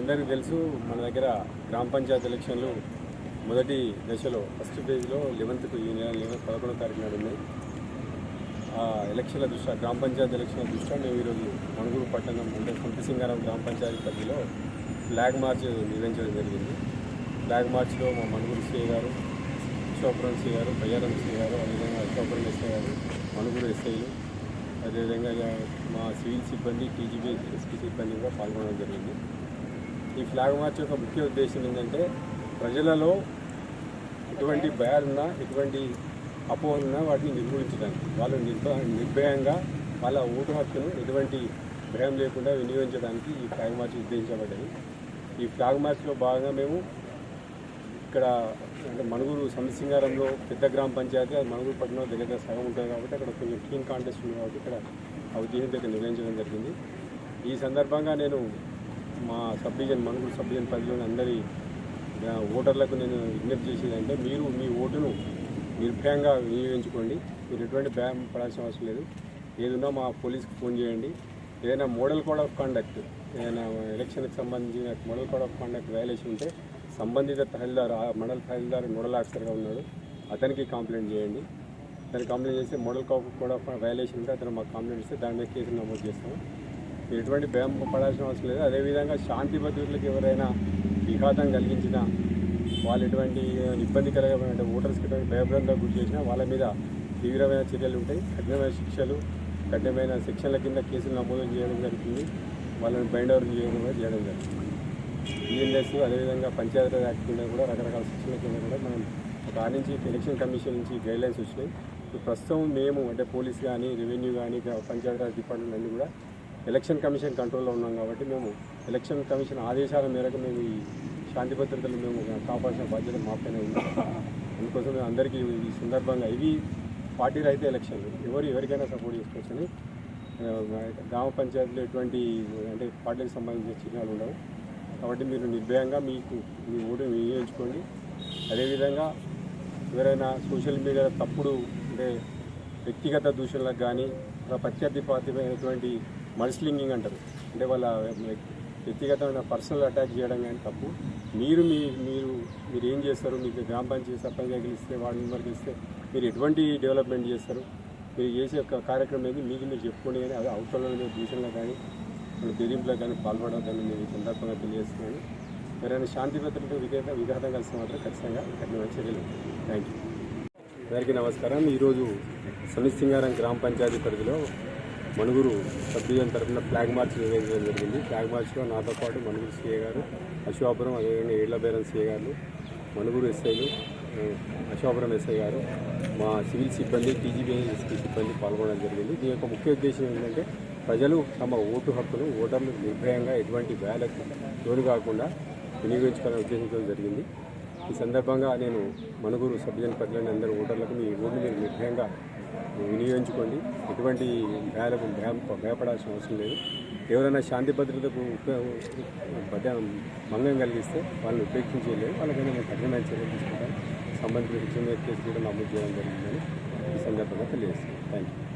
అందరికీ తెలుసు మన దగ్గర గ్రామ పంచాయతీ ఎలక్షన్లు మొదటి దశలో ఫస్ట్ ఫేజ్లో లెవెన్త్కు ఈ నెల లెవెన్ పదకొండో తారీఖు నాడు ఉన్నాయి. ఆ ఎలక్షన్ల దృష్ట్యా గ్రామ పంచాయతీ ఎలక్షన్ల దృష్ట్యా మేము ఈరోజు మణుగూరు పట్టణం అంటే సంతసింగారం గ్రామ పంచాయతీ పరిధిలో ఫ్లాగ్ మార్చ్ నిర్వహించడం జరిగింది. ఫ్లాగ్ మార్చ్లో మా మణుగూరు సిఐ గారు అశోపురం సిఐ గారు బయ్యారం సిఐ గారు అదేవిధంగా అశోపురం ఎస్ఐ గారు మణుగూరు ఎస్ఐలు అదేవిధంగా మా సివిల్ సిబ్బంది టీజీబీ ఎస్పీ సిబ్బంది కూడా పాల్గొనడం జరిగింది. ఈ ఫ్లాగ్ మార్చ్ యొక్క ముఖ్య ఉద్దేశం ఏంటంటే ప్రజలలో ఎటువంటి భయాలున్నా ఎటువంటి అపోహలున్నా వాటిని నిర్మూలించడానికి. వాళ్ళు నిర్భ నిర్భయంగా వాళ్ళ ఓటు హక్కును ఎటువంటి భయం లేకుండా వినియోగించడానికి ఈ ఫ్లాగ్ మార్చ్ ఉద్దేశించబడ్డది ఈ ఫ్లాగ్ మార్చ్లో భాగంగా మేము ఇక్కడ అంటే మణుగూరు సమసింగారంలో పెద్ద గ్రామ పంచాయతీ అది మణుగూరు పట్టణంలో దగ్గర సగం ఉంటుంది కాబట్టి అక్కడ కొంచెం క్లీన్ కాంటెస్ట్ ఉంది కాబట్టి ఇక్కడ ఆ ఉద్దేశంతో దగ్గర నిర్వహించడం జరిగింది. ఈ సందర్భంగా నేను మా sub division Manuguru sub division పరిధిలోని అందరి ఓటర్లకు నేను విజ్ఞప్తి చేసేది అంటే మీరు మీ ఓటును నిర్భయంగా వినియోగించుకోండి. మీరు ఎటువంటి భయం పడాల్సిన అవసరం లేదు. ఏదున్నా మా పోలీస్కి ఫోన్ చేయండి. ఏదైనా మోడల్ కోడ్ ఆఫ్ కండక్ట్ ఏదైనా ఎలక్షన్కి సంబంధించిన model code of conduct violation ఉంటే సంబంధిత తహసీల్దార్ ఆ మండల తహసీల్దార్ నోడల్ ఆఫీసర్గా ఉన్నాడు. అతనికి కంప్లైంట్ చేయండి. అతనికి కంప్లైంట్ చేస్తే మోడల్ కోడ్ ఆఫ్ వయలేషన్ ఉంటే అతను మాకు కంప్లైంట్ ఇస్తే దాని మీద కేసు నమోదు చేస్తాము. ఎటువంటి భయం పడాల్సిన అవసరం లేదు. అదేవిధంగా శాంతి భద్రతలకు ఎవరైనా విఘాతం కలిగించినా వాళ్ళు ఎటువంటి ఇబ్బందికరమైన ఓటర్స్కి ఎటువంటి భయభ్రంగా గురి చేసినా వాళ్ళ మీద తీవ్రమైన చర్యలు ఉంటాయి. కఠినమైన శిక్షలు కఠినమైన శిక్షల కింద కేసులు నమోదు చేయడం జరుగుతుంది. వాళ్ళని బైండ్ ఓవర్ చేయడం కూడా చేయడం జరుగుతుంది. ఈఎన్ఎస్ అదేవిధంగా పంచాయతీ యాక్ట్ కింద కూడా రకరకాల శిక్షణల కింద కూడా మనం దాని నుంచి ఎలక్షన్ కమిషన్ నుంచి గైడ్లైన్స్ వచ్చినాయి. ప్రస్తుతం మేము అంటే పోలీస్ కానీ రెవెన్యూ కానీ పంచాయతీరాజ్ డిపార్ట్మెంట్ అన్నీ కూడా ఎలక్షన్ కమిషన్ కంట్రోల్లో ఉన్నాం కాబట్టి మేము ఎలక్షన్ కమిషన్ ఆదేశాల మేరకు మేము ఈ శాంతి భద్రతలు మేము కాపాడాల్సిన బాధ్యత మాపైన ఉంది. అందుకోసం మేము అందరికీ ఈ సందర్భంగా ఇవి పార్టీ అయితే ఎలక్షన్లు. ఎవరు ఎవరికైనా సపోర్ట్ చేసుకోవచ్చని గ్రామ పంచాయతీలో ఎటువంటి అంటే పార్టీకి సంబంధించిన చిహ్నాలు ఉండవు. కాబట్టి మీరు నిర్భయంగా మీకు మీ ఓటు వినియోగించుకోండి. అదేవిధంగా ఎవరైనా సోషల్ మీడియాలో తప్పుడు అంటే వ్యక్తిగత దూషణలకు కానీ ప్రత్యర్థి పాత్రమైనటువంటి మల్స్లింగింగ్ అంటారు. అంటే వాళ్ళ వ్యక్తిగతమైన పర్సనల్ అటాక్ చేయడం కానీ తప్పు. మీరు మీ మీరు మీరు ఏం చేస్తారు? మీకు గ్రామ పంచాయతీ సర్పంచ్ గెలిస్తే వార్డు మెంబర్ గెలిస్తే మీరు ఎటువంటి డెవలప్మెంట్ చేస్తారు? మీరు చేసే ఒక కార్యక్రమం ఏంది? మీకు మీరు చెప్పుకోండి కానీ అది అవతల దూషణలో కానీ మన బెదింపులకు కానీ పాల్పడవద్దని నేను ఈ సందర్భంగా తెలియజేస్తున్నాను. ఎవరైనా శాంతి భద్రతలు విఘాతం విఘాతం కలిసి మాత్రం ఖచ్చితంగా కఠినమైన చర్యలు థ్యాంక్ యూ అందరికీ నమస్కారం. ఈరోజు సమిసింగారం గ్రామ పంచాయతీ పరిధిలో మణుగురు సబ్ డివిజన్ తరఫున ఫ్లాగ్ మార్చ్ నిర్వహించడం జరిగింది. ఫ్లాగ్ మార్చ్లో నాతో పాటు మణుగురు సీఏ గారు అశ్వాపురం అదేవిధంగా ఏళ్ళబేరం సీఏ గారు మణుగురు ఎస్ఐలు అశోపురం అశ్వాపురం ఎస్ఐ గారు మా సివిల్ సిబ్బంది టీజీబీఎస్పీ సిబ్బంది పాల్గొనడం జరిగింది. దీని యొక్క ముఖ్య ఉద్దేశం ఏంటంటే ప్రజలు తమ ఓటు హక్కును ఓటర్లు నిర్భయంగా ఎటువంటి వేలకు లోను కాకుండా వినియోగించుకోవాలనే ఉద్దేశంతో జరిగింది. ఈ సందర్భంగా నేను మణుగూరు సభ్యుల ప్రజలని అందరూ ఓటర్లకు మీ ఓటు మీరు నిర్భయంగా వినియోగించుకోండి. ఎటువంటి భయాలకు భయం భయపడాల్సిన అవసరం లేదు. ఎవరైనా శాంతి భద్రతకు ఉప- మంగం కలిగిస్తే వాళ్ళని ఉపేక్షించలేదు వాళ్ళకైనా మేము కఠినమైన చర్యలు తీసుకుంటాం. సంబంధిత చిన్న కేసు కూడా నమోదు చేయడం జరిగిందని ఈ సందర్భంగా తెలియజేస్తాను థ్యాంక్ యూ